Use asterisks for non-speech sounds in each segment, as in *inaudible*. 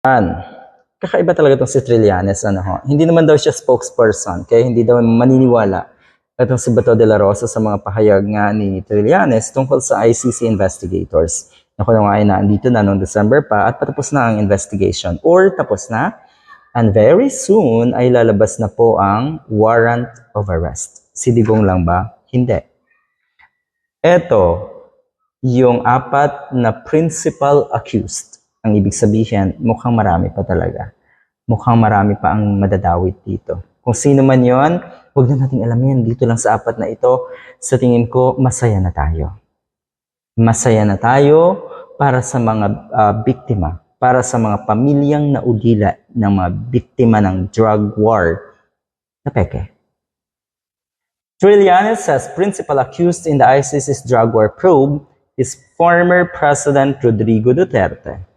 An, kakaiba talaga itong si Trillanes. Ano, ho? Hindi naman daw siya spokesperson, kaya hindi daw maniniwala itong si Bato de la Rosa sa mga pahayag nga ni Trillanes tungkol sa ICC investigators. Ako na nga ay naandito na noong December pa at patapos na ang investigation or tapos na and very soon ay lalabas na po ang warrant of arrest. Si Digong lang ba? Hindi. Ito, yung apat na principal accused. Ang ibig sabihin, mukhang marami pa talaga. Mukhang marami pa ang madadawit dito. Kung sino man yon, huwag na nating alamin. Dito lang sa apat na ito, sa tingin ko, masaya na tayo. Masaya na tayo para sa mga ah, biktima, para sa mga pamilyang naudila ng mga biktima ng drug war na peke. Trillanes says principal accused in the ISIS's drug war probe is former President Rodrigo Duterte.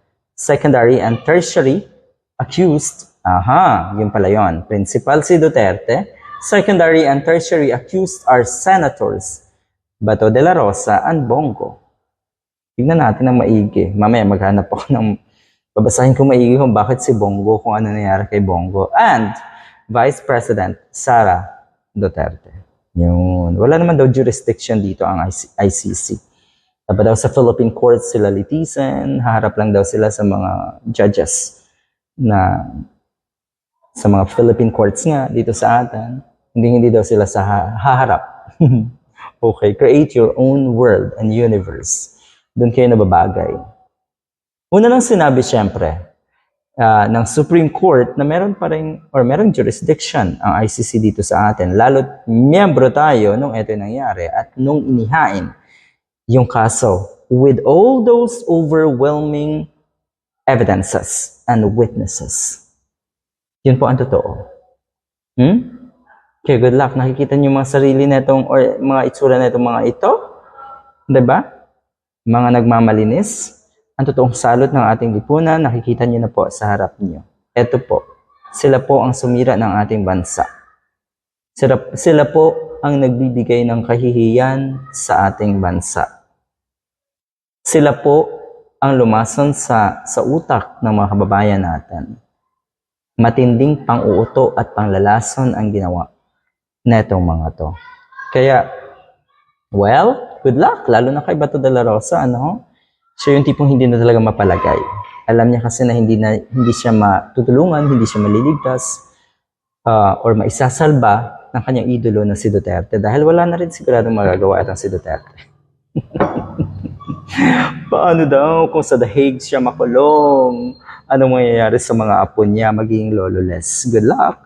Secondary and tertiary accused, aha, yun pala yun, principal si Duterte. Secondary and tertiary accused are senators Bato de la Rosa and Bongo. Tignan natin ang maigi. Mamaya maghanap ako ng, babasahin ko maigi kung bakit si Bongo, kung ano nangyari kay Bongo. And Vice President Sara Duterte. Yun. Wala naman daw jurisdiction dito ang IC- ICC. Dapat daw sa Philippine court sila litisan, haharap lang daw sila sa mga judges na sa mga Philippine courts nga dito sa atin. Hindi hindi daw sila sa ha- haharap. *laughs* okay, create your own world and universe. Doon kayo nababagay. Una lang sinabi siyempre ah, ng Supreme Court na meron pa rin or merong jurisdiction ang ICC dito sa atin. Lalo't miyembro tayo nung ito nangyari at nung inihain yung kaso with all those overwhelming evidences and witnesses. Yun po ang totoo. Hmm? Okay, good luck. Nakikita niyo mga sarili netong or mga itsura netong mga ito? 'Di ba? Mga nagmamalinis. Ang totoong salot ng ating lipunan, nakikita niyo na po sa harap niyo. Ito po. Sila po ang sumira ng ating bansa. Sila, sila po ang nagbibigay ng kahihiyan sa ating bansa. Sila po ang lumason sa, sa utak ng mga kababayan natin. Matinding pang-uuto at panglalason ang ginawa netong mga to. Kaya, well, good luck. Lalo na kay Bato de la Rosa, ano? Siya yung tipong hindi na talaga mapalagay. Alam niya kasi na hindi, na, hindi siya matutulungan, hindi siya maliligtas, ah, or maisasalba ng kanyang idolo na si Duterte dahil wala na rin siguradong magagawa itong si Duterte. *laughs* Paano daw kung sa The Hague siya makulong? Anong mangyayari sa mga apo niya magiging lololess? Good luck!